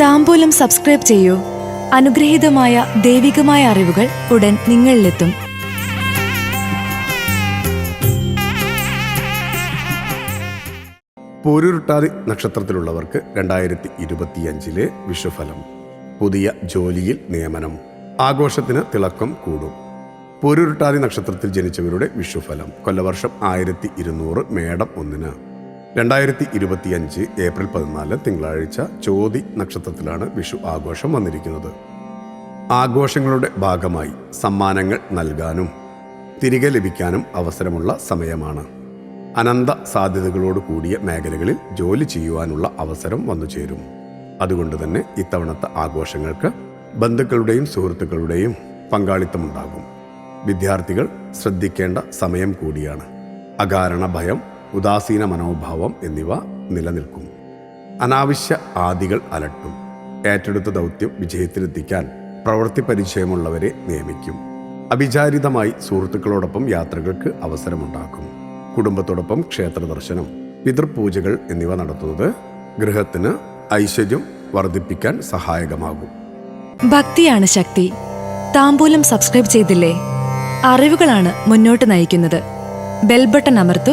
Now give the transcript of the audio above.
താമ്പൂലം subscribe ചെയ്യൂ. അനുഗ്രഹീതമായ ദൈവികമായ അറിവുകൾ ഉടൻ നിങ്ങളിലെത്തും. പോരുരുട്ടാതി നക്ഷത്രത്തിലുള്ളവർക്ക് രണ്ടായിരത്തി ഇരുപത്തിയഞ്ചിലെ വിഷുഫലം. പുതിയ ജോലിയിൽ നിയമനം. ആഘോഷത്തിന് തിളക്കം കൂടും. പോരുരുട്ടാതി നക്ഷത്രത്തിൽ ജനിച്ചവരുടെ വിഷുഫലം. കൊല്ലവർഷം ആയിരത്തി ഇരുന്നൂറ് മേടം ഒന്നിന്. രണ്ടായിരത്തി ഇരുപത്തിയഞ്ച് ഏപ്രിൽ പതിനാല് തിങ്കളാഴ്ച ചോതി നക്ഷത്രത്തിലാണ് വിഷു ആഘോഷം വന്നിരിക്കുന്നത്. ആഘോഷങ്ങളുടെ ഭാഗമായി സമ്മാനങ്ങൾ നൽകാനും തിരികെ ലഭിക്കാനും അവസരമുള്ള സമയമാണ്. അനന്ത സാധ്യതകളോട് കൂടിയ മേഖലകളിൽ ജോലി ചെയ്യുവാനുള്ള അവസരം വന്നു ചേരും. അതുകൊണ്ട് തന്നെ ഇത്തവണത്തെ ആഘോഷങ്ങൾക്ക് ബന്ധുക്കളുടെയും സുഹൃത്തുക്കളുടെയും പങ്കാളിത്തമുണ്ടാകും. വിദ്യാർത്ഥികൾ ശ്രദ്ധിക്കേണ്ട സമയം കൂടിയാണ്. അകാരണ ഭയം ഉദാസീന മനോഭാവം എന്നിവ നിലനിൽക്കും. അനാവശ്യ ആദികൾ അലട്ടും. ഏറ്റെടുത്ത ദൗത്യം വിജയത്തിലെത്തിക്കാൻ പ്രവൃത്തി പരിചയമുള്ളവരെ നിയമിക്കും. അവിചാരിതമായി സുഹൃത്തുക്കളോടൊപ്പം യാത്രകൾക്ക് അവസരമുണ്ടാക്കും. കുടുംബത്തോടൊപ്പം ക്ഷേത്ര ദർശനം പിതൃപൂജകൾ എന്നിവ നടത്തുന്നത് ഗൃഹത്തിന് ഐശ്വര്യം വർദ്ധിപ്പിക്കാൻ സഹായകമാകും. ഭക്തിയാണ് ശക്തി. താമ്പൂലം സബ്സ്ക്രൈബ് ചെയ്തില്ലേ? അറിവുകളാണ് മുന്നോട്ട് നയിക്കുന്നത്. ബെൽബട്ടൺ അമർത്തു.